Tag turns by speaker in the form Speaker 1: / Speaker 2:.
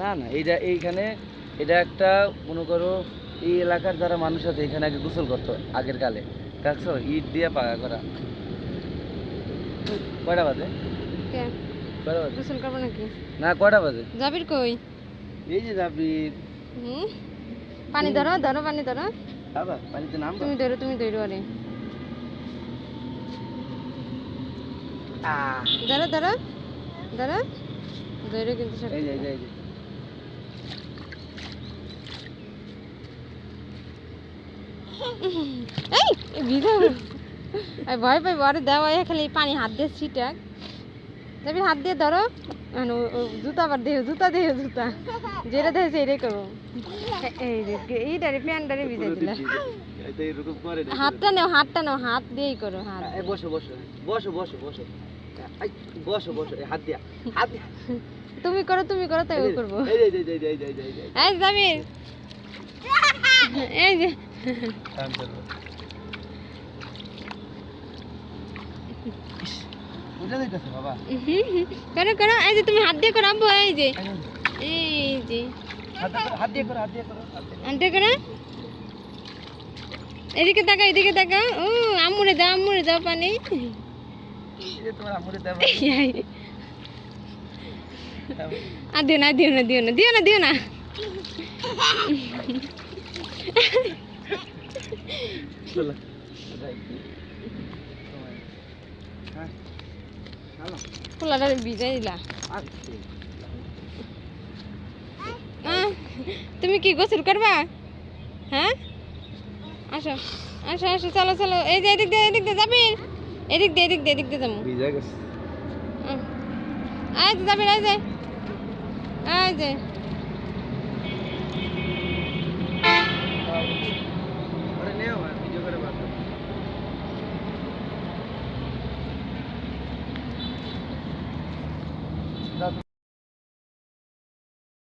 Speaker 1: না না এইটা এইখানে এটা একটা মনে করো এই এলাকার যারা মানুষ আছে এখানে আগে গোসল করতো আগের কালে। দেখছ ইট দিয়ে পাকা করা। কয়টা বাজে?
Speaker 2: কে?
Speaker 1: কয়টা বাজে?
Speaker 2: গোসল করব নাকি?
Speaker 1: না কয়টা বাজে?
Speaker 2: যাবির কই?
Speaker 1: এই যে
Speaker 2: হুম? পানি ধরো ধরো পানি ধরো।
Speaker 1: বাবা পানিতে নাম
Speaker 2: তুমি ধরো তুমি ধরো আরে। ধরো ধরো ধরো ধরো কিন্তু
Speaker 1: এই এই
Speaker 2: ভয় পাই আরে দেওয়া খালি পানি হাত দিয়ে ছিটাক। যাবি হাত দিয়ে ধরো। জুতা আবার দেহ জুতা দেহ জুতা। যেটা দেখেছে এটাই করব এ- এই যে এইটারে প্যান্টারে ভিজাই দিলা
Speaker 1: এই করে।
Speaker 2: হাতটা নাও হাতটা নাও হাত দিয়েই করো হাত
Speaker 1: এই বসো বসো বসো বসো বসো। এই, বসো বসো এই হাত দিয়া হাত দিয়া।
Speaker 2: তুমি করো তুমি করো তাই করব।
Speaker 1: এই যে, এই যে, এই যে,
Speaker 2: করো করো এই যে তুমি হাত দিয়ে করো আব্বু এই যে।
Speaker 1: এই,
Speaker 2: যে।
Speaker 1: হাত দিয়ে- করো হাত দিয়ে করো হাত দিয়ে
Speaker 2: করো এদিকে তাকা এদিকে তাকা ও আমুরে দাও আমুরে দাও পানি।
Speaker 1: যে
Speaker 2: আর দিও না দিও না দিও না দিও না দিও না।
Speaker 1: চলো।
Speaker 2: ভিজাই দিলা। তুমি কি গোসল করবা? হ্যাঁ? আসো আসো আসো চলো চলো। এই যে এদিক দিয়ে এদিক দিয়ে যাবি? এদিক দিয়ে এদিক দিয়ে এদিক দিয়ে যাব। এই যাবি আয় যে। আয় যে।